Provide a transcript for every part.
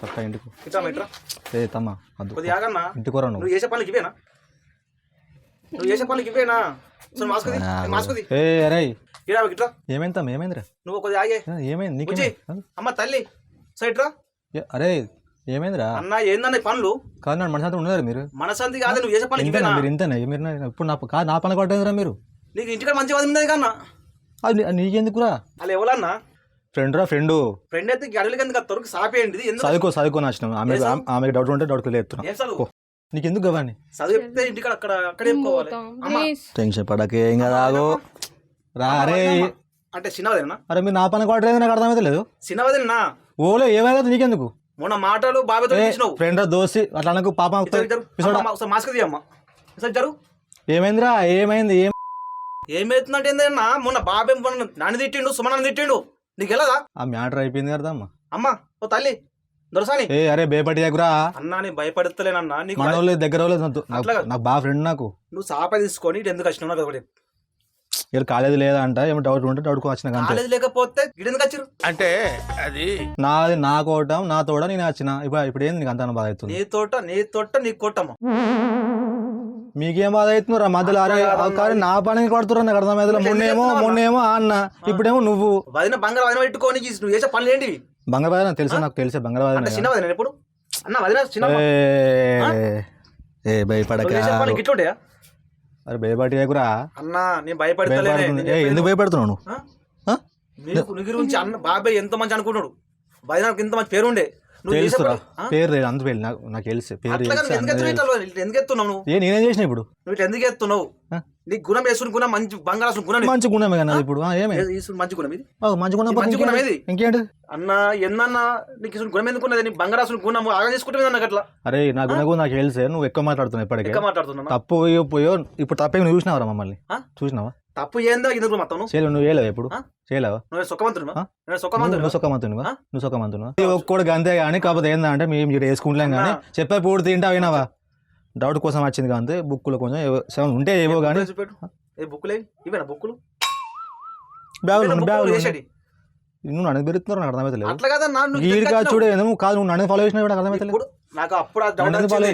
సక్క ఇంటికి ఇట్రా ఇట్రా ఏ తమ్మ కొద్దిగా ఆగన్నా ఇంటికి నువ్వు. నువ్వు చేసే పనులకి ఇవేనా నువ్వు చేసే పనులకి ఇవేనా సో మాస్కుది మాస్కుది ఏ అరే ఇరా ఇట్రా ఏమైంది తమ్మ ఏమైందిరా? నువ్వు కొద్దిగా ఆగే. ఏమైంది? బుజ్జి అమ్మ తల్లి సో ఇట్రా ఏ, అరే ఏమైందిరా? అన్న ఏందన్న ఈ పనులు? కాదు నా మీరు. మనసంతి కాదు నువ్వు చేసే ఇంతేనా ఇవేనా మీరు ఇంతేనా? మీరు నా- ఇప్పుడు నా కాదు నా పని కొట్టేదిరా మీరు. నీకు ఇంటికాడ మంచి వదిలి ఉన్నది కన్నా? అది నీ- నీకెందుకురా? అలా ఎవరన్నా? ఫ్రెండ్ రా ఫ్రెండ్ ఫ్రెండ్ అయితే గడులకి ఎందుకు వస్తారు సాపేయండి. ఎందుకు? చదువుకో చదువుకొని వచ్చినాం ఆమె ఏం ఆమెకి డౌట్ ఉంటే డౌట్ లేపుతున్నా ఏం చదువు? నీకెందుకు గవాని? చదువు చెప్తే ఇంటికాడ అక్కడ అక్కడ అమ్మ. టెన్షన్ పడకే ఏం కదా ఆగో రా అరే. అంటే చిన్నవదేనా అరే మీరు నా పని కొట్టలేదు నాకు అర్థమైతే లేదు. చిన్నవదేనా ఓలో ఏమైనా నీకెందుకు? మొన్న మాటలు ఇచ్చినావు ఫ్రెండ్ దోసి అట్లా అనకు పాప మాస్క్ తీయమ్మా. ఏమైందిరా ఏమైంది ఏం ఏమైతుందంటే ఏందన్నా మొన్న బాబే నన్ను తిట్టిండు సుమన్ తిట్టిండు. నీకు వెళ్ళదా ఆ మ్యాటర్ అయిపోయింది కదా అమ్మా. అమ్మా ఓ తల్లి దొరసాని. ఏ అరే బేపటి దగ్గర అన్నా నేను భయపడతలేనన్నా నీకు మన వాళ్ళు దగ్గర వాళ్ళు నాకు- బాగా ఫ్రెండ్ నాకు. నువ్వు సాప తీసుకొని ఇటు ఎందుకు వచ్చినావు? నాకు ఒకటి వీళ్ళు కాలేజ్ లేదా అంట ఏమో డౌట్ ఉంటే డౌట్ వచ్చిన కాలేజ్ లేకపోతే ఇటు ఎందుకు వచ్చిరు నాది నా కోటం నా తోడ నేను వచ్చిన. ఇప్పుడు ఇప్పుడు ఏంది నీకు అంత బాధ అవుతుంది? నీ తోట నీ తోట నీ కొట్టమ్మ మీకేం బాధ అవుతుందిరా మధ్యలో? అరే ఆ కానీ నా పని కొడుతురా నాకు అర్థమైతే మొన్నేమో మొన్నేమో ఆ. అన్న ఇప్పుడేమో నువ్వు. వదిన బంగారం వదిన పెట్టుకొని నువ్వు చేసే పనులు ఏంటివి? బంగాబాద్ తెలుసా నాకు తెలిసే అంటే చిన్న వదిన ఎప్పుడు? అన్న వదిన చిన్న ఏ భయపడక నువ్వు చేసే పనులు గిట్లుంటాయా అరే భయపడి లేకురా అన్న నేను భయపడతలేనే ఎందుకు? నీకు నీ గురించి అన్న బాబాయ్ ఎంతో మంచి అనుకుంటున్నాడు? వదినకు ఇంత మంచి పేరు ఉండే తెలుసురా? పేరు లేదు అంత పేరు నాకు నాకు తెలుసు. పేరు ఎందుకు ఎత్తున్నావు? నువ్వు? ఏ నేనేం చేసిన ఇప్పుడు? నువ్వు ఇట్లా ఎందుకు ఎత్తున్నావు? నీకు గుణం వేసుకుని గుణం మంచి బంగారాసు గుణం. మంచి గుణమే కదా ఇప్పుడు ఏమే? మంచి గుణం ఇది? మంచి గుణం మంచి గుణం? ఏది? ఇంకేంటి? అన్న ఎన్నన్నా నీకు ఇసుడు గుణం ఎందుకున్నది నీ బంగారాసు గుణం ఆగా చేసుకుంటే అన్న అట్లా అరే నా గుణం నాకు తెలుసే నువ్వు ఎక్కువ మాట్లాడుతున్నావు ఇప్పటికే. ఇంకా మాట్లాడుతున్నా తప్పు పోయో పోయో ఇప్పుడు తప్పేమి నువ్వు చూసినావరా మమ్మల్ని? చూసినావా? తప్పు ఏందో ఎందుకు మొత్తం నువ్వు. చేయలేవు నువ్వు చేయలేవు? నువ్వు సుఖమంతుడు? నేను సుఖమంతుడు నువ్వు? నువ్వు సుఖమంతునువా ఒక్కడికి అంతే కానీ కాకపోతే ఏంటంటే మేము ఇక్కడ కానీ చెప్పే పూర్తి తింటా వినావా డౌట్ కోసం వచ్చింది కానీ బుక్కులు కొంచెం సెవెన్ ఉంటే ఏవో కానీ ఏ బుక్కులే? ఇవేనా బుక్కులు? బ్యాగులు బ్యాగులు? నువ్వు నన్ను పెరుగుతున్నారు నాకు అర్థమైతే లేదు అట్లా కదా వచ్చినావు. చూడే నువ్వు కాదు నువ్వు నన్ను ఫాలో చేసినావు నాకు అర్థమైతే లేదు ఇప్పుడు నాకు అప్పుడు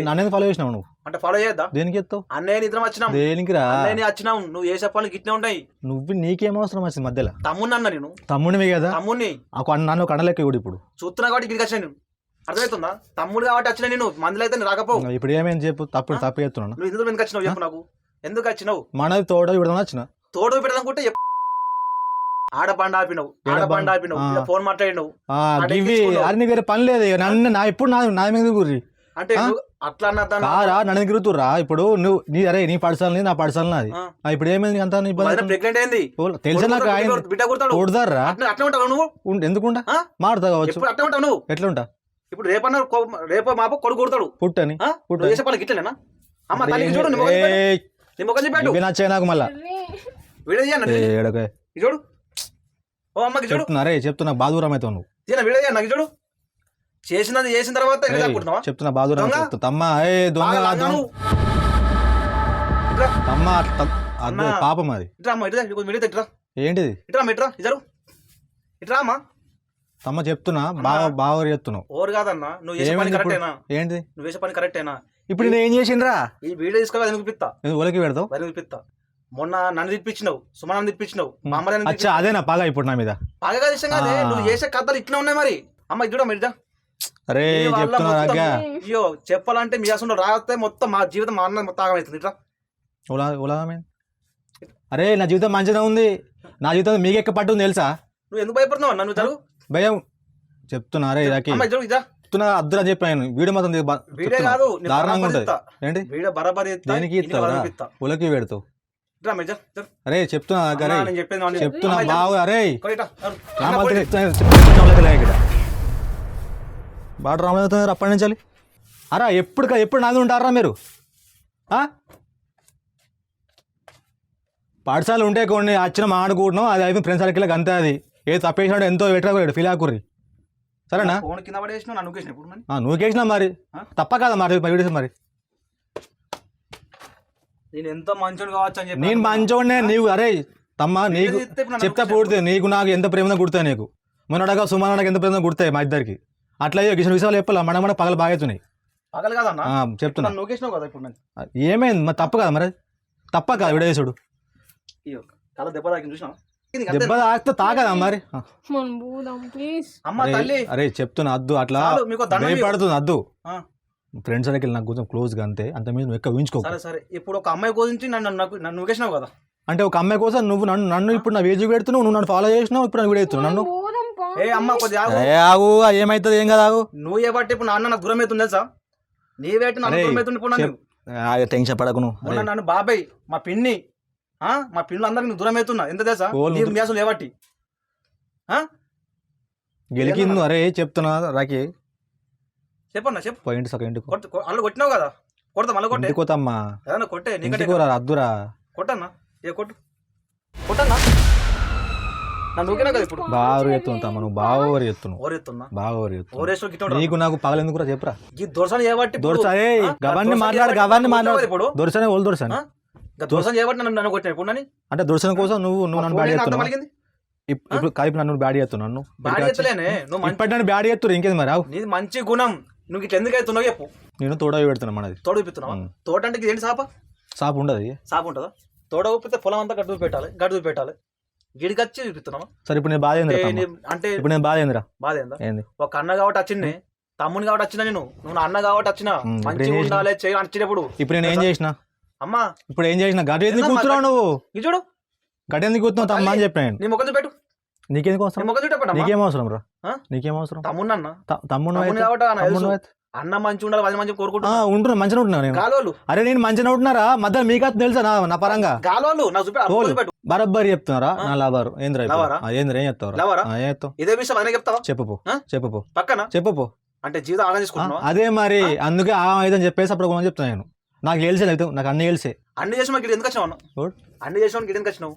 నన్ను ఫాలో చేసినావు నువ్వు. అంటే ఫాలో చేయొద్దా? దేనికి ఎత్తావు? అన్నయ్య నిద్ర వచ్చినాం దేనికి రా? అన్నయ్య వచ్చినాం నువ్వు చేసే పనులు గిట్నే ఉంటాయి. నువ్వు నీకేం అవసరం వచ్చింది మధ్యలో? తమ్ముని అన్న నేను. తమ్ముడివి కదా? తమ్ముడిని నన్ను కనలేక ఇప్పుడు ఇప్పుడు. చూస్తున్నా కాబట్టి ఇక్కడికి వచ్చిన నేను. అర్థమవుతుందా? తమ్ముడు కాబట్టి వచ్చిన నేను మందులు అయితే రాకపోవు. ఇప్పుడు ఏమేం చెప్పు? తప్పుడు తప్పు చేస్తున్నాను నువ్వు ఎందుకు వచ్చినావు? చెప్పు నాకు. ఎందుకు వచ్చినావు? మనది తోట ఇప్పుడు వచ్చిన? తోడు చెప్పు. ఆడ బండ ఆపినావు. ఆడ బండ? ఆపినావు. ఫోన్ మాట్లాడినావు. ఎక్కించుకున్నావు. అన్ని వేరే పని లేదు నన్ను నా ఎప్పుడు నా నా మీద గురి అంటే అట్లా కారా నన్ను తిరుగుతుర్రా? ఇప్పుడు నువ్వు నీ అరే నీ పడసాలని నా పడసాలని నాది. ఇప్పుడు ఏమైంది అంత ప్రెగ్నెంట్ అయింది. తెలుసా నాకు ఆయన కొడతారా అట్లా ఉంటావు నువ్వు? మారుతా కావచ్చు అట్లా ఉంటావు నువ్వు? ఎట్లా ఉంటా ఇప్పుడు రేపన్న రేపో మాపో కొడుకు కొడతాడు పుట్టని? పుట్ట. చేసే గిట్లేనా అమ్మ తల్లికి చూడు నీ మొగలు చూపెట్టు. ఏయ్, నీ మొగలు చూపెట్టు ఇవి నచ్చాయి నాకు మళ్ళా. వీడియో తీయన్న ఏ, ఏడకే. ఇది చూడు. ఓ అమ్మకి చూడు. చెప్తున్నా రే చెప్తున్నా బాదూరం అవుతావు నువ్వు. వీడియో నాకు చూడు. చేసినది చేసిన తర్వాత చెప్తున్నా? అవుతావు. తమ్మ ఏ దొంగ. ఇట్రా అన్నా. పాపం అది. ఇట్రా అమ్మ ఇట్రా ఇట్రా ఏంటిది? ఇట్రా అమ్మ ఇట్రా. ఇద్దరు ఇట్రా అమ్మా. తమ్మ చెప్తున్నా బాగా బాగా చెప్తున్నావు ఓరు కాదన్నా నువ్వు చేసే పని? కరెక్టేనా ఏంటిది నువ్వు చేసే పని కరెక్టేనా ఇప్పుడు నేను ఏం చేసిండ్రా? ఈ వీడియో అది చూపిస్తా ఎందుకు ఒలకి పెడతావు? అది చూపిస్తా మొన్న నన్ను తిప్పించినావు సుమన్ తిప్పించినావు మా అమ్మ అచ్చా అదేనా పగ ఇప్పుడు నా మీద? బాగా ఇష్టం కాదే. నువ్వు చేసే కథలు ఇట్లా ఉన్నాయి మరి. అమ్మ ఇది ఇట్లా అరే అయ్యో చెప్పాలంటే మీ అసలు రాస్తే మొత్తం మా జీవితం మా అన్న మొత్తం ఆగమవుతుంది ఇట్లా. అరే నా జీవితం మంచిగా ఉంది. నా జీవితం మీకు ఎక్క పట్టు ఉంది తెలుసా? నువ్వు ఎందుకు భయపడుతున్నావు? నువ్వు జరుగు భయం చెప్తున్నా అరే ఇదాకి అమ్మ ఇది ఇదా చెప్తున్నా అద్దురా చెప్పాను వీడియో చెప్తున్నా. కాదు దారుణంగా ఉంటుంది. ఏంటి వీడియో బరాబర్ దేనికి. ఉలకి పెడతావు. అరే చెప్తున్నా వాడిని. చెప్తున్నా. బాగా అరే బాట రామవుతుంది అప్పటి నుంచి అరా ఎప్పుడు ఎప్పుడు నాది ఉంటారా మీరు ఆ? పాఠశాల ఉంటే కొన్ని వచ్చిన మాడుకుంటున్నాం అది అయిపోయింది ఫ్రెండ్స్ సర్కిల్ అంతే అది ఏ తప్పేసినాడు ఎంతో పెట్టకూడదు ఫీల్ ఆకుర్రి సరేనా ఫోన్ కింద ఆ, నువ్వు కేసినా మరి? తప్ప కదా మరి. మరి. నేను ఎంతో మంచోడు కావచ్చు అని చెప్పి నేను మంచోడనే నీవు అరే తమ్మ నీకు చెప్తా. పూర్తి నీకు నాకు ఎంత ప్రేమగా గుర్తాయి నీకు? మొన్నడగా సుమానకి ఎంత ప్రేమగా గుర్తాయి మా ఇద్దరికి? అట్లా కిషన్ విషయాలు చెప్పాలి? మన మన పగలు బాగా అవుతున్నాయి పగలు ఆ, చెప్తున్నా. నూకేసినావు కదా ఇప్పుడు ఏమైంది? మరి తప్ప కదా మరి. తప్ప కదా విడేసుడు దెబ్బ తాకింది చూసినా దెబ్బ తాకితే తాకదా మరి? ఆ, మనం పోదాం ప్లీజ్ అమ్మ అరే, తల్లి. అరే చెప్తున్నా అద్దు అట్లా చాలు, మీకు దండం ఇవ్వు. భయపడుతుంది అద్దు. ఆ. ఫ్రెండ్స్ దగ్గర నాకు కొంచెం క్లోజ్గా అంతే. అంత మీద నువ్వు ఎక్కువ ఊహించుకో సరే సరే. ఇప్పుడు ఒక అమ్మాయి గురించి నన్ను నాకు నన్ను నూకేసినావు కదా? అంటే ఒక అమ్మాయి కోసం నువ్వు నన్ను నన్ను ఇప్పుడు నా వేజు పెడుతున్నావు నువ్వు నన్ను ఫాలో చేసినావు ఇప్పుడు నన్ను విడేస్తున్నావు నన్ను? పోదాం పా ఏ అమ్మ కొద్దిగా ఆగు. ఏ ఆగు ఏమైతుంది ఏం కదా ఆగు. నువ్వు ఏ బట్టి ఇప్పుడు నాన్న నాకు దూరం అవుతుంది తెలుసా? నీ నన్ను అరే, దూరం అవుతుంది ఇప్పుడు నన్ను ఆ, టెన్షన్ పడకు నువ్వు. మొన్న నన్ను బాబాయ్ మా పిన్ని మా పిల్లలు అందరికి దూరం అవుతున్నా ఎంత తెలుసా? ఓలు మ్యాసం లేవట్టి గెలికింది. అరే చెప్తున్నా? రాకి చెప్పన్నా చెప్పు. పాయింట్ సగం ఇంటికి అల్లు కొట్టినావు కదా? కొడతా మళ్ళీ కొట్టే. ఇంటికి పోతమ్మా ఏదన్నా కొట్టే నీకంటే అద్దురా. కొట్టన్నా? ఏ కొట్టు. కొట్టన్నా? బాగా ఎత్తున్నా నువ్వు బాగా ఓవర్ బాగా ఓవర్ నీకు నాకు రా చెప్పురా? దొరసని దొరసా మాట్లాడు ఇప్పుడు మాట్లాడు. దొరసనే ఓళ్ళు దొరసని చేయబట్టి నన్ను నన్ను కొట్టిన ఇప్పుడు అంటే దొరసన కోసం నువ్వు నువ్వు నన్ను బ్యాడ్ చేస్తున్నావు? ఇప్పుడు కలిపి నన్ను బ్యాడ్ చేస్తున్నావు నన్ను? బాడీ ఎత్తలేనే నువ్వు మంచి ఇప్పటి నన్ను బ్యాడ్ చేస్తున్నారు ఇంకేది మరి? నీది మంచి గుణం. నువ్వు ఇట్లా ఎందుకు అవుతున్నావు చెప్పు. నేను తోడ పెడుతున్నా మనది తోడు. తోట అంటే ఏంటి సాప? సాపు ఉండదు సాప ఉంటుందా? తోడ ఊపితే పొలం అంతా గడ్డు పెట్టాలి గడ్డు పెట్టాలి గిడికి వచ్చి చూపిస్తున్నావా? సరే ఇప్పుడు నేను బాధ అంటే ఇప్పుడు నేను బాధ ఏందిరా? బాధ ఏందా? ఏంది? ఒక అన్న కాబట్టి వచ్చింది తమ్ముని కాబట్టి వచ్చిన నేను నువ్వు అన్న కాబట్టి వచ్చిన మంచిగా ఏం ఉండాలి ఇప్పుడు నేను ఏం చేసిన? అమ్మా. ఇప్పుడు ఏం చేసిన? గడ్డ ఎందుకు కూర్చున్నావు నువ్వు? ఇది చూడు. గడ్డ ఎందుకు కూర్చున్నావు? తమ్మా అని చెప్పిన నేను. నీ ముఖం చూపెట్టు. నీకెందుకు అవసరం? ముఖం చూపెట్టు నీకేం అవసరం రా? నీకేం అవసరం? తమ్ముడు అన్న తమ్ముడు తమ్ముడు అన్న మంచి ఉండాలి అది మంచి కోరుకుంటా ఆ, ఉంటున్నా. మంచిగా ఉంటున్నా నేను. గాలోలు. అరే నేను మంచిగా ఉంటున్నారా మధ్య మీకు తెలుసా నా నా పరంగా? గాలోలు. నా చూపెట్టు. బరబ్బరి చెప్తున్నారా నా లవర్? ఏంద్రా ఏంద్రా? ఏం చెప్తావు లవరా? ఏం చెప్తావు? ఇదే విషయం అదే చెప్తావా? చెప్పు? చెప్పు. పక్కన? చెప్పు. అంటే జీవితం ఆగా అదే మరి. అందుకే ఆ ఐదని చెప్పేసి అప్పుడు చెప్తాను నేను. నాకు తెలిసే అయితే నాకు అన్ని తెలిసే. అన్ని చేసిన గిడి ఎందుకు వచ్చినావు అన్న? అన్ని చేసిన గిడి ఎందుకు వచ్చినావు?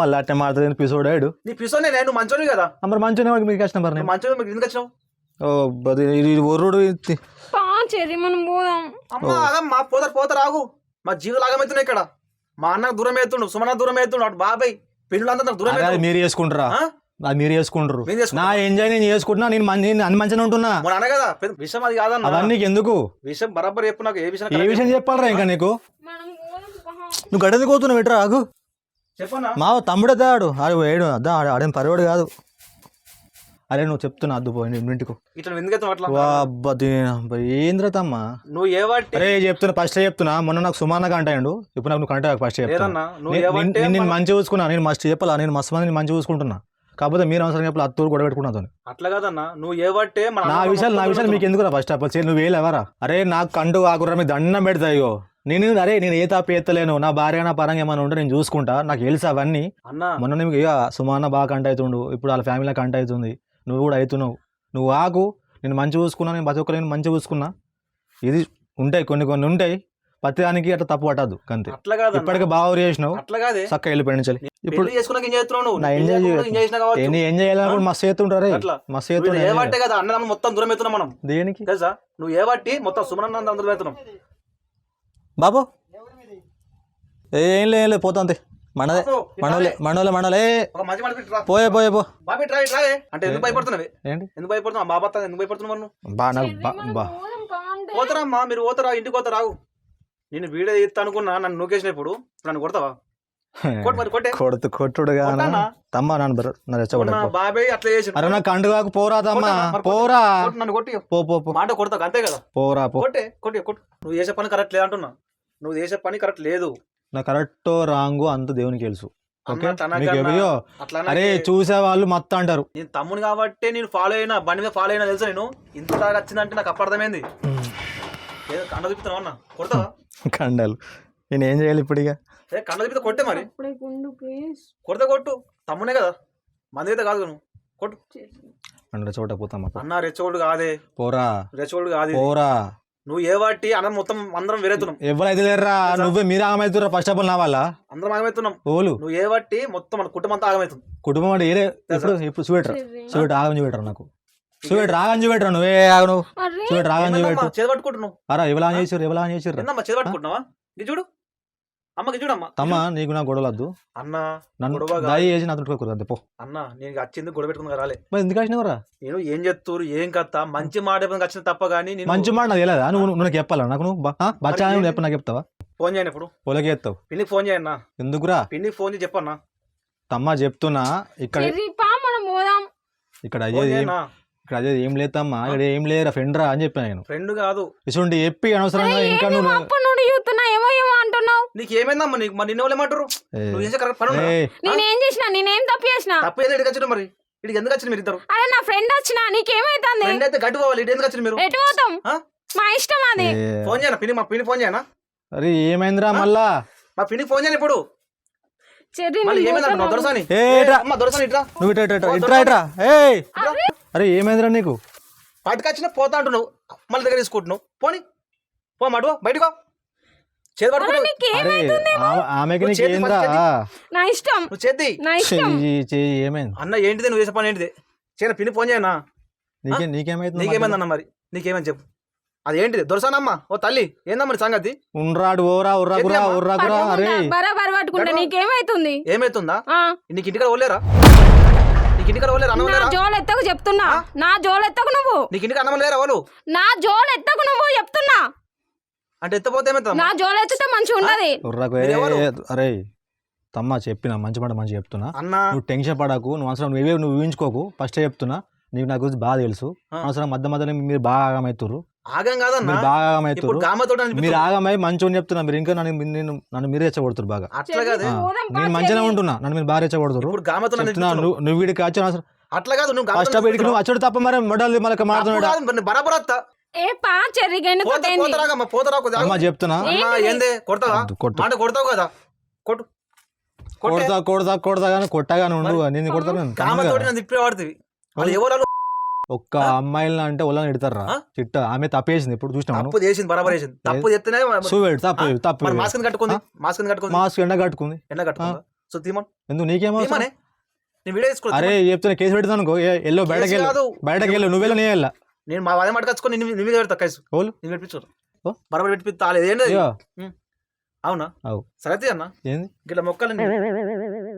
మళ్ళీ అట్టే మాడుతుంది పిసోడాడు నీ పిసోనే నేను మంచోని కదా. మరి మంచిగా వాడికి మీకు కష్టం మరి మంచోని మీకు ఎందుకు వచ్చినావు? ఓ బది ఇది ఒర్రుడు చెరి మనం పోదాం. అమ్మా అదమ్మా పోతారు పోతారు ఆగు మా జీవితం ఆగమవుతున్నాయి ఇక్కడ. మా అన్నకు దూరం అవుతుండు సుమన దూరం అవుతుండు అటు బాబాయ్ నాకు దూరం. మీరు చేసుకుంటారా? అది మీరు చేసుకుంటారు. చేసుకుంటాం. నా ఎంజాయ్ నేను చేసుకుంటున్నా నేను మం- నేను అన్ని మంచిగా ఉంటున్నా. మొన్న అన్న కదా పెద్ద విషయం అది కాదన్న. అవన్నీ నీకు ఎందుకు? విషయం బరాబర్ చెప్పు నాకు ఏ విషయం ఏ విషయం చెప్పాలరా ఇంకా నీకు? మనం పోదాం పా నువ్వు గడ్డది కోతున్నావు పెట్టరా ఆగు. చెప్పన్నా? మా తమ్ముడే దాడు. ఆడు వేడు అద్దా ఆడు- పరివాడు కాదు. అరే నువ్వు చెప్తున్నా అద్దు పోయి ఇంటికి ఇట్లా ఎందుకు అట్లా వా అబ్బా ఏంద్ర తమ్మా? నువ్వు ఏ వాటి అరే చెప్తున్నా ఫస్ట్ చెప్తున్నా. మొన్న నాకు సుమానగా అంటాడు ఇప్పుడు నాకు నువ్వు కంటే ఫస్ట్ చెప్తున్నా. లేదన్నా నువ్వు నేను- ఏ నేను నేను మంచిగా చూసుకున్నా. నేను మస్తు చెప్పాలా? నేను మస్తు మందిని మంచిగా చూసుకుంటున్నా. కాకపోతే మీరు అవసరం చెప్పాలి అత్తూరు గొడవ పెట్టుకున్నా అట్లా కాదన్నా. నువ్వు ఏ మన నా విషయాలు నా విషయాలు మీకు ఎందుకు ఫస్ట్ ఆఫ్ ఆల్ నువ్వు వేయలేవరా అరే నాకు కండు ఆకుర్రా మీద దండం పెడతాయో నేను అరే నేను ఏ తప్పు ఎత్తలేను. నా భార్య నా పరంగా ఏమైనా ఉంటే నేను చూసుకుంటా. నాకు తెలుసు అవన్నీ. అన్న. మొన్న నీకు ఇక సుమాన బాగా కంట అవుతుండు. ఇప్పుడు వాళ్ళ ఫ్యామిలీ కంట అవుతుంది. నువ్వు కూడా అవుతున్నావు. నువ్వు ఆకు నేను మంచి చూసుకున్నా నేను ప్రతి ఒక్కరు మంచిగా చూసుకున్నా. ఇది ఉంటాయి కొన్ని కొన్ని ఉంటాయి. ప్రతి దానికి అట్లా తప్పు పట్టద్దు అంతే. అట్లా ఇప్పటికే బాగా చేసినావు. అట్లా కాదే. చక్క వెళ్ళిపోయి నుంచి ఇప్పుడు పెళ్ళి చేసుకున్నాక ఏం చేస్తున్నావు ఎంజాయ్. ఎంజాయ్ చేయాలనుకుంటే మస్తు చేస్తుంటారే. అట్లా. మస్తు నువ్వు ఏ చేస్తుంటారు. వాటే కదా అన్నదమ్మ మొత్తం దూరం అవుతున్నాం మనం. దేనికి? తెలుసా? నువ్వు ఏ వాటి మొత్తం సుమనన్న దూరం అవుతున్నాం బాబు. ఏం లేదు ఏం పోతా అంతే. మనదే మనోలే మనోలే మనోలే. పెట్టి పోయే పోయే పో. బాబీ ట్రై ట్రై అంటే ఎందుకు భయపడుతున్నావు? ఏంటి? ఎందుకు భయపడుతున్నావు? మా బాబా ఎందుకు భయపడుతున్నావు నువ్వు? బా నాకు బా పోతారా అమ్మా? మీరు పోతారా? ఇంటికి పోతారా? నేను వీడియో తీస్తా అనుకున్నా నన్ను నూకేసినప్పుడు నన్ను కొడతావా? కొట్టు మరి కొట్టే. కొడుతు కొట్టుడుగా? తమ్మ నన్ను పో. బాబాయ్ అట్లా చేసి అరే నా కండు కాకు పోరా తమ్మా. పోరా. నన్ను కొట్టి పో పో పో. మాట కొడతావు అంతే కదా? పోరా పో. కొట్టే కొట్టి కొట్టు. నువ్వు చేసే పని కరెక్ట్ లేదు అంటున్నా. నువ్వు చేసే పని కరెక్ట్ లేదు. నా కరెక్ట్ రాంగు అంత దేవునికి తెలుసు. అరే చూసే వాళ్ళు మొత్తం అంటారు. నేను తమ్ముని కాబట్టి నేను ఫాలో అయినా బండి మీద ఫాలో అయినా తెలుసా నేను? ఇంత వచ్చిందంటే నాకు అప్పర్థమైంది ఏదో కండ చూపిస్తాను అన్న? కొడతావా? కండాలు. నేను ఏం చేయాలి ఇప్పుడు ఇక ఏ కండ చూపిస్తే కొట్టే మరి. కొడితే కొట్టు. తమ్మునే కదా. మంది అయితే కాదు నువ్వు. కొట్టు. అండ్ర చోట పోతామా పో. అన్న రెచ్చోడు కాదే. పోరా. రెచ్చోడు కాదు. పోరా. నువ్వు ఏ వాటి అన్న మొత్తం అందరం వేరేతున్నాం ఎవరైతే లేరురా నువ్వే మీరు ఆగమవుతురా ఫస్ట్ ఆఫ్ ఆల్ నా వల్ల అందరం ఆగమవుతున్నాం. ఓలు. నువ్వు ఏ వాటి మొత్తం మన కుటుంబం అంతా ఆగమవుతుంది. కుటుంబం అంటే ఏరే ఇప్పుడు ఇప్పుడు చూపెట్టరా చెర్రి. చూపెట్టు ఆగం చూపెట్టరా నాకు. చూపెట్టు రాగం చూపెట్టరా నువ్వే? ఆగు నువ్వు. అరే. చూపెట్టు రాగం చూపెట్టు. చేతి పట్టుకుంటున్నావు? అరా ఎవలా చేసారు ఎవలా చేసారు ఇది చూడు. అమ్మకి చూడమ్మా. తమ్మ నీకు నా గొడవలద్దు అన్న నన్ను గొడవ కాదు. దయ చేసి నాతో పెట్టుకోకూడదు అంతే పో. అన్న నేను వచ్చింది గొడవ పెట్టుకుని రాలే. మరి ఎందుకు వచ్చినావురా నేను ఏం చెప్తారు ఏం కథ మంచి మాట వచ్చిన తప్ప కానీ నేను మంచి మాట నాకు తెలియదా నువ్వు నువ్వు నాకు చెప్పాలా? నాకు నువ్వు? బచ్చా చెప్ప నాకు చెప్తావా? ఫోన్ చేయను ఇప్పుడు. పొలకి ఎత్తావు. పిన్నికి ఫోన్ చేయన్నా ఎందుకురా? పిన్నికి ఫోన్ చేసి చెప్పన్నా. తమ్మ చెప్తున్నా ఇక్కడ ఇక్కడ అయ్యేది ఇక్కడ అదే ఏం లేదమ్మా ఇక్కడ ఏం లేదురా ఫ్రెండ్ రా అని చెప్పాను నేను. ఫ్రెండ్ కాదు. ఇటువంటి చెప్పి అనవసరంగా ఇంకా నువ్వు అప్పుడు నుండి చూస్తున్నా? ఏమో ఏమో అంటున్నావు. నీకు ఏమైందమ్మా నీకు? మరి నిన్న వాళ్ళు ఏమంటారు? ఏ, నువ్వు చేసే కరెక్ట్ పని ఏయ్, నేనేం చేసిన? నేనేం తప్పు చేసిన? తప్పు ఏదో ఇక్కడికి మరి. ఇక్కడికి ఎందుకు వచ్చిన మీరు ఇద్దరు? అరే నా ఫ్రెండ్ వచ్చిన? నీకేమైతుంది? ఫ్రెండ్ అయితే గడ్డు పోవాలి ఇటు ఎందుకు వచ్చిన మీరు? ఎటు పోతాం? ఆ? మా ఇష్టం అది. ఏ, ఫోన్ చేయనా? పిన్ని మా పిన్ని ఫోన్ చేయనా? అరే ఏమైందిరా మళ్ళా? మా పిన్నికి ఫోన్ చేయను ఇప్పుడు? నువ్వు ఇట్రా. ఇట్రా, ఇట్రా ఇట్రా ఇట్రా. ఏయ్ అరే. ఏమైందిరా నీకు? పట్టుకొచ్చిన పోతా అంటున్నావు. మళ్ళీ దగ్గర తీసుకుంటున్నావు. పోని. పో మడువా బయటకో చేతి ఏమైంది? అన్న ఏంటిది? నువ్వు చేసే పని ఏంటిది? చేయన పిన్ని ఫోన్ చేయనా? నీకే నీకేమైతుంది నీకేమైందన్న మరి? నీకేమైంది చెప్పు. అది ఏంటిది దొరసానమ్మా ఓ తల్లి ఏందమ్మా సంగతి? ఉండ్రాడు ఓరా ఉర్రా గురా? ఉర్రా గురా అరే. పట్టుకుంటా, బరాబర్ పట్టుకుంటా. నీకేమైతుంది? ఏమైతుందా? నీకు ఇంటికాడ ఓలేరా నీకు ఇంటికాడ ఓలేరా అన్నం నా చెప్తున్నా. నా జోలు ఎత్తకు నువ్వు. నీకు ఇంటికి అన్నం లేరా వాళ్ళు? నా జోలు ఎత్తకు నువ్వు చెప్తున్నా. అంటే ఎత్తపోతే ఏమైతుందమ్మా? నా మంచిగా ఉండదు ఉర్రాకు మీరు ఎవరు? ఏ, అరే తమ్మ చెప్పిన మంచి మాట మంచి చెప్తున్నా. అన్న. నువ్వు టెన్షన్ పడకు నువ్వు అవసరం నువ్వే నువ్వు ఊహించుకోకు. ఫస్ట్ చెప్తున్నా నీకు నా గురించి బాగా తెలుసు. అవసరం మధ్య మధ్యలో మీరు బాగా ఆగమవుతుర్రు. ఆగం కాదన్న. బాగా ఇప్పుడు గామతో మీరు ఆగమై మంచోని చెప్తున్నా. మీరు ఇంకా నన్ను నేను నన్ను మీరు రెచ్చగొడుతురు బాగా. అట్లా కాదు. నేను మంచిగానే చెల్లి. ఉంటున్నా. నన్ను మీరు బాగా రెచ్చగొడుతురు. ఇప్పుడు గామతో చెప్తున్నా నువ్వు నువ్వు వీడికి వచ్చి అవసరం. అట్లా కాదు నువ్వు ఫస్ట్ వీడికి నువ్వు అచ్చడు తప్ప మరి మొడలు మళ్ళీ మాట్లాడుతున్నాడు బరాబర్ వస్తా ఏ పా చెర్రీ గెన్ను పోతా పోతారాగమ్మా పోతారా కొద్దిగా అమ్మ చెప్తున్నా. ఏందే? కొడతావా. మాట కొడతావు కదా? కొట్టు. కొట్టే. కొడతా కొడతా కొడతా కానీ కొట్టగానే ఉండు నేను కొడతా నేను. కామతోటి నన్ను తిప్పే వాడుతుంది వాళ్ళు ఎవరు ఒక్క అమ్మాయిలను అంటే వాళ్ళని ఎడతారా? చిట్ట. ఆమె తప్పేసింది ఇప్పుడు చూసినాను తప్పు చేసింది బరాబర్ చేసింది. తప్పు చేస్తేనే సో వెడు తప్పు తప్పు మాస్క్ కట్టుకుంది? మాస్క్ కట్టుకుంది? మాస్క్ ఎండ కట్టుకుంది. ఎండ కట్టుకుందా? సో తీమన్. ఎందుకు? నీకేమో వీడియో అరే చెప్తున్నా కేసు పెడతాను ఎల్లో బయటకి వెళ్ళు బయటకి వెళ్ళు నువ్వు వెళ్ళి నేను వెళ్ళా. నేను మా వాదే మటుకొచ్చుకొని నేను నీ మీద పెడతా కైసు. ఓలు. నేను పెట్టించు. బరాబర్ పెట్టిస్తా అవునా? అవు. సరే అన్న? ఏంది? ఇట్లా మొక్కలు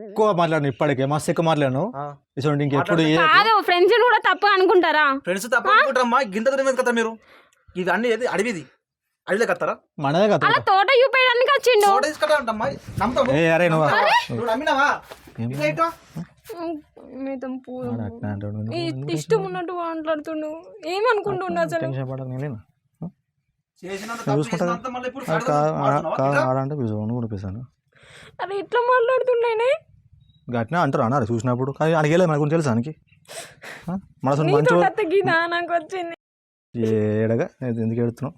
ఎక్కువ మాట్లాడను ఇప్పటికే మస్తు ఎక్కువ మాట్లాడను ఇటువంటి ఇంకెప్పుడు కాదు ఫ్రెండ్స్ కూడా తప్పు అనుకుంటారా? ఫ్రెండ్స్ తప్ప అనుకుంటారమ్మా గింత దూరం మీద కదా మీరు? ఇది అన్ని ఏది? అడవిది. అడవిలో కత్తారా మనదే కదా అలా తోట చూపేయడానికి వచ్చిండు? ఫోటో తీసుకుంటా ఉంటామ్మా నమ్ముతాము. ఏ అరే నువ్వు నువ్వు నమ్మినావా? ఇష్టం ఉన్నట్టు మాట్లాడుతుండు. ఏమనుకుంటుండు అసలు? టెన్షన్ పడకు నేను లేనా? చేసినంత నేను తప్పు చూసుకుంటా. చేసినంత మళ్ళీ ఇప్పుడు ఆ, సడన్గా కా- ఆ, మారుతున్నావా? కా- ఇట్లా? గట్టినా అంటారు? అన్నారు చూసినప్పుడు. కానీ తెలుసా? మనసు మంచి ఏడగా నేను ఎందుకు ఎడుతున్నావు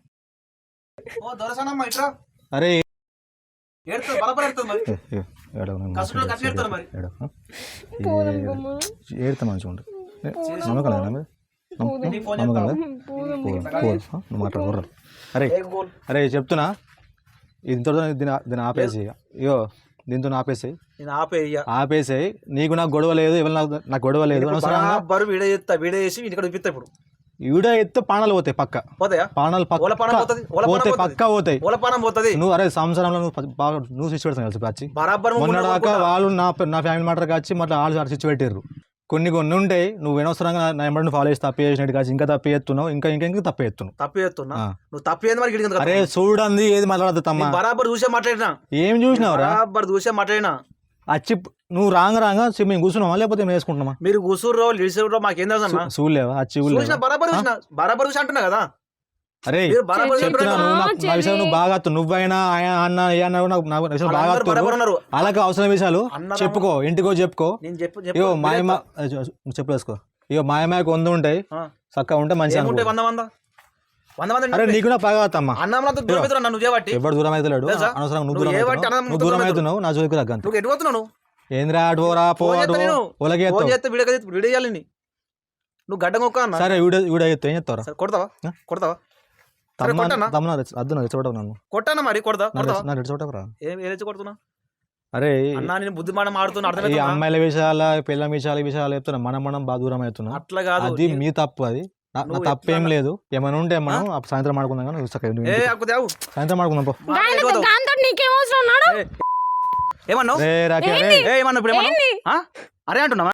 అరే ఏడితే మంచిగా ఉంటుంది నమ్మకం మాట్లాడు. అరే అరే చెప్తున్నా. ఇంతో దీని దీన్ని ఆపేసి ఇగో దీంతో ఆపేసి. నేను ఆపేసేయి నీకు నాకు గొడవ లేదు ఎవరు నాకు గొడవ లేదు బరువు వీడియో చేస్తా వీడియో చేసి ఇంటికి చూపిస్తా ఇప్పుడు. ఈడ ఎత్తే పానాలు పోతాయి పక్క. పోతాయా? పానాలు పక్క పోతాయి పక్క పోతాయి. పోతుంది. నువ్వు అరే సంవత్సరంలో నువ్వు బాగా నువ్వు పెడతాను కలిసి బరాబర్ మొన్న దాకా వాళ్ళు నా నా ఫ్యామిలీ మ్యాటర్ వచ్చి మళ్ళీ వాళ్ళు స్విచ్ పెట్టారు కొన్ని కొన్ని ఉంటాయి. నువ్వు అనవసరంగా నా ఎంబడి ఫాలో చేసి తప్పు చేసినట్టు కాదు. ఇంకా తప్పు చేస్తున్నావు ఇంకా ఇంకా ఇంకా తప్పు చేస్తున్నావు తప్పు చేస్తున్నా. నువ్వు తప్పు ఏంది మరి అరే చూడండి ఏది మాట్లాడదు తమ్మా. బరాబర్ చూసే మాట్లాడినా? ఏం చూసినావురా? బరాబర్ చూసే మాట్లాడినా? వచ్చి నువ్వు రాంగ రాంగ మేము కూర్చున్నామా? లేకపోతే మేము వేసుకుంటున్నామా? మీరు గుసూర్రో లిడిసూర్రో మాకేం తెలుసు చూడలేవా? చూడలేవా బరాబర్ చూసిన. బరాబర్ చూసి అంటున్నా కదా? అరే చెప్తున్నా నువ్వు. నా విషయం నువ్వు బాగా వస్తావు నువ్వైనా ఆయన అన్న ఏ అన్న కూడా నాకు విషయం బాగా అలాగే అవసరం విషయాలు. చెప్పుకో ఇంటికో చెప్పుకో. చెప్పు మాయమ చెప్పు వేసుకో. ఇగో మాయమాయకు వంద ఉంటాయి. చక్కగా ఉంటే మంచిగా అరే నీకు దూరం నువ్వు దూరం అవుతలేడు? అనవసరం నువ్వు అవుతున్నావు. అన్నం నువ్వు దూరం దూరం అవుతున్నావు. నా జోలికి రగ్గంత నువ్వు ఎటు పోతున్నావు నువ్వు? ఏంద్రా. ఒలగే వీడియో చేయాలి. నువ్వు గడ్డ సరే వీడియో వీడియో చెప్తా ఏం చెప్తారా సరే, కొడతావా? కొడతావా? అద్దు నా రెచ్చగొట్టకు నన్ను. కొట్టానా మరి? రెచ్చగొట్టకురా ఏం అరే అన్నా నేను బుద్ధి ఈ అర్థమవుతుందా అమ్మాయిల విషయాల పిల్లల విషయాల విషయాలు చెప్తున్నా మనం మనం బాగా దూరం అవుతున్నాం. అట్లా కాదు అది మీ తప్పు అది. నా తప్పేం లేదు. ఏమైనా ఉంటే మనం సాయంత్రం ఆడుకుందాం కానీ సాయంత్రం ఆడుకుందాం పో. ఏమన్నావు? ఏమన్నా? అరే అంటున్నావా?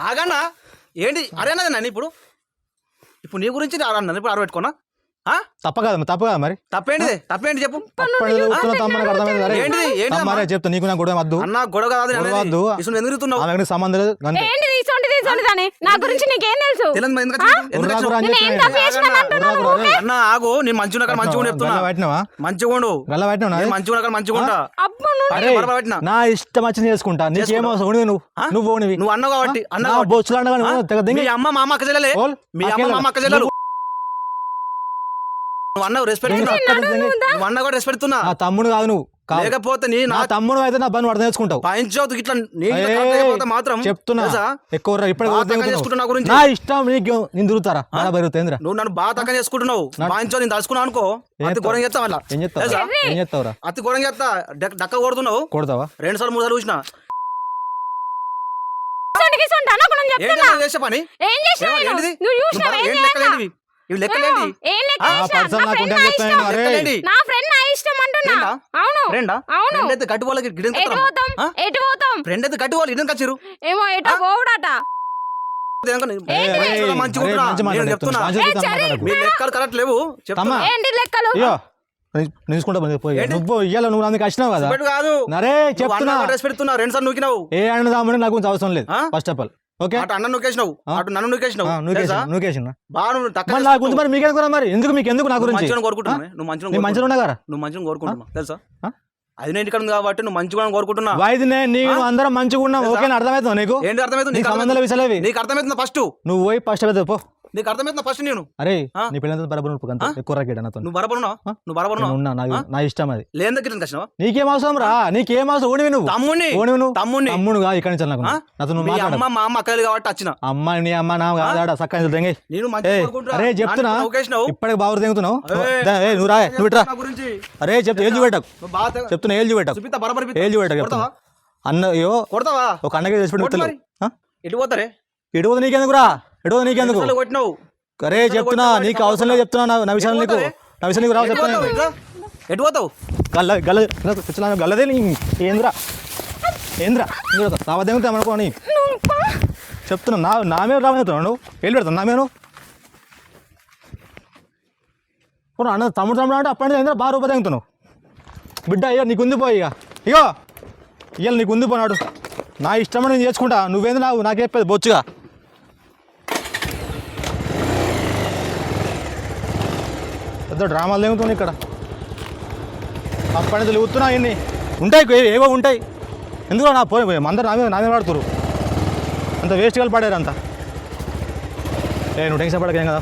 ఆగన్నా. ఏంటి? అరే అన్నది నన్ను ఇప్పుడు? ఇప్పుడు నీ గురించి అన్నాను ఇప్పుడు అరబెట్టుకోనా ఆ? తప్ప కదా తప్ప కదా మరి. తప్పేంటిది? తప్పేంటి చెప్పు? ఏంటిది? తమ్మరే చెప్తా నీకు నాకు కూడా వద్దు. అన్న గొడవ కాదు గొడవ వద్దు. ఎందుకు తిరుగుతున్నావు సంబంధం లేదు అంతే. ఏంటి తీసుకోండి తీసుకోండి దాని నా గురించి నీకేం తెలుసు? తెలియదు మరి ఎందుకు వచ్చినావు? ఎందుకు ఉర్రా వచ్చినావు? గుర్రా అని నేను ఏం చెప్పినా తప్పు చేసినా ఉర్రా అంటున్నావు గుర్రా రే. అన్న ఆగు నేను మంచిగా ఉన్నాక మంచిగా ఉండు చెప్తున్నా. గల్ల పట్టినావా మంచిగా ఉండు. గల్ల పట్టినావు నేను మంచిగా ఉన్నాక మంచిగా ఉంటా. అబ్బా నువ్వు అరే బరబర పెట్టినా. నా ఇష్టం వచ్చింది చేసుకుంటా. నీకేం అవసరం నువ్వు. ఆ? నువ్వు నువ్వు అన్నావు కాబట్టి అన్న నా బొచ్చులు అండగా నువ్వు తెగ దింగి. మీ అమ్మ మా అమ్మ అక్క చెల్లెలే. ఓల్, మీ అమ్మ అక్కేలా? మా అమ్మ అక్క చెల్లెలు. నువ్వు రెస్పెక్ట్. నువ్వు అన్న కూడా రెస్పెక్ట్ నా తమ్ముడు కాదు నువ్వు. లేకపోతే నీ నా నా తమ్ముడు అయితే నా పని అర్థం చేసుకుంటావు. పంచవతు ఇట్లా నీ ఇట్లా ఏయ్, కరెక్ట్ చేయకపోతే మాత్రం చెప్తున్నా? ఎక్కువ. చేసుకుంటున్నా నా గురించి. నా ఇష్టం నీకు నేను తిరుగుతారా? బాగా బరుగుతుందిరా నువ్వు నన్ను బాగా తక్కువ చేసుకుంటున్నావు. పాయించో నేను తలుచుకున్నావు అనుకో ఏం అతి ఘోరం చేస్తా మళ్ళా ఏం చెప్తావు? తెలుసా? ఏం చెప్తావురా? అతి ఘోరం చేస్తా డక్- డక్క కొడుతున్నావు. కొడతావా? రెండు సార్లు మూడు సార్లు చూసిన. నువ్వు చేసే పని? ఏం నేను? నువ్వు? నువ్వు చూసినావు? ఇవి లెక్కలేంటి? ఏం లెక్క ఆ చేసినా? పర్సన్ నా నాకు ఫ్రెండ్ నా ఇష్టం. అరే. నా ఫ్రెండ్ నా ఇష్టం అంటున్నా? అవును. ఫ్రెండా? అవును. ఫ్రెండ్ అయితే గట్టి వాళ్ళకి గిడెం ఎటు పోతాం? ఎటు పోతాం? ఫ్రెండ్ అయితే గట్టి వాళ్ళు ఇడం కచ్చిరు? ఏమో ఎటో పోవుడట. ఏయ్, మంచిగా ఉంటున్నా. నేను చెప్తున్నా. మీ లెక్కలు కరెక్ట్ లేవు. చెప్తున్నా. తమ్మా. ఏంటి లెక్కలు? అయ్యో నిలుచుకుంటా పోయి ఏంటి? నువ్వు ఇయ్యాల నువ్వు నాకు వచ్చినావు కదా? పెట్టు కాదు. నరే చెప్తున్నా. డ్రెస్ పెడుతున్నా. రెండు సార్లు నూకినావు. ఏ అన్నదామని నాకు అవసరం లేదు. ఆ? First of all okay. అటు అన్న నూకేసినావు అటు నన్ను తెలుసా? నువ్వేసిన బాగా నువ్వు తక్కువ మరి నా గురించి మరి? ఎందుకు మీకు ఎందుకు నా గురించి? మంచిగా కోరుకుంటున్నా నువ్వు మంచిగా నేను మంచిగా ఉన్నా కదా నువ్వు మంచిగా కోరుకుంటున్నా తెలుసా? అది నేను ఇక్కడ కాబట్టి నువ్వు మంచిగా కోరుకుంటున్నా. వైద్యనే నీకు అందరం మంచిగా ఉన్నాం ఓకే అర్థమవుతుంది నీకు? ఏంటి అర్థమవుతుంది? నీకు సంబంధాలు? విసలేవి నీకు అర్థమవుతుందా ఫస్ట్. నువ్వు పోయి ఫస్ట్ అయితే పో. నీకు అర్థమవుతుందా ఫస్ట్ నేను? అరే? నీ పిల్లలతో బరబర్ ఎక్కువ రాకేట నువ్వు బరబరున్నావు ఆ? నువ్వు నేను ఉన్నా నా ఇష్టం అది. లేని దగ్గర వచ్చినావా? నీకేం అవసరం రా? నీకేం అవసరం? ఓడివి నువ్వు. తమ్ముని ఓడివి నువ్వు. తమ్ముని తమ్ముడుగా ఇక్కడి నుంచి నాకు? నాతో నువ్వు అమ్మ మా అమ్మ అక్కలు కాబట్టి వచ్చిన. అమ్మ నీ అమ్మ నా కాదాడ సక్క దెంగే. నేను. అరే చెప్తున్నా. ఇప్పటికి బాబు తెగుతున్నావు ఏయ్, దా, ఏయ్, నువ్వు రా నువ్వు ఇట్రా అరే చెప్తా ఏళ్ళు పెట్టకు నువ్వు బాగా తెగ- చెప్తున్నా ఏళ్ళు పెట్టకు చూపిస్తా బరబరి ఏళ్ళు పెట్టకు చెప్తున్నా. కొడతావా? అన్న అయ్యో కొడతావా? ఒక అన్నకి చేసి మరి. ఎటు పోతారే? ఎటు పోతే నీకెందుకు పోతే నీకెందుకు? కొట్టినావు? అరే చెప్తున్నా నీకు అవసరం లేదు చెప్తున్నా నా- నా విషయాలు నీకు నా విషయాలు నీకు రావు చెప్తున్నా. పోతావు ఇట్లా? ఎటు పోతావు? గల్ల గల్ల కూర్చున్నా గల్లదే నీ ఏంద్రా? ఏంద్రా? రావదేమితే అనుకోని చెప్తున్నా నా నా మీద నువ్వు? వెళ్ళి పెడతాను నా ఇప్పుడు అన్న తమ్ముడు తమ్ముడు అంటే అప్పటి ఏంద్రా బాగా రూపాయి తెగుతున్నావు? బిడ్డ అయ్యో నీకు ఉంది పోయి ఇక. ఇగో ఇవాళ నీకు ఉంది పోనాడు. నా ఇష్టం నేను చేసుకుంటా. నువ్వేంది నాకు? నాకే చెప్పేది బొచ్చుగా. పెద్ద డ్రామాలు తెగుతుంది ఇక్కడ. అప్పటి నుంచి ఇన్ని. ఉంటాయి ఏవో ఉంటాయి. ఎందుకో నా పోయి అందరు నా మీద నా మీద పడుతురు అంత వేస్ట్ కలిపి పడారు అంత ఏ నువ్వు టెన్షన్ పడకేం కదా?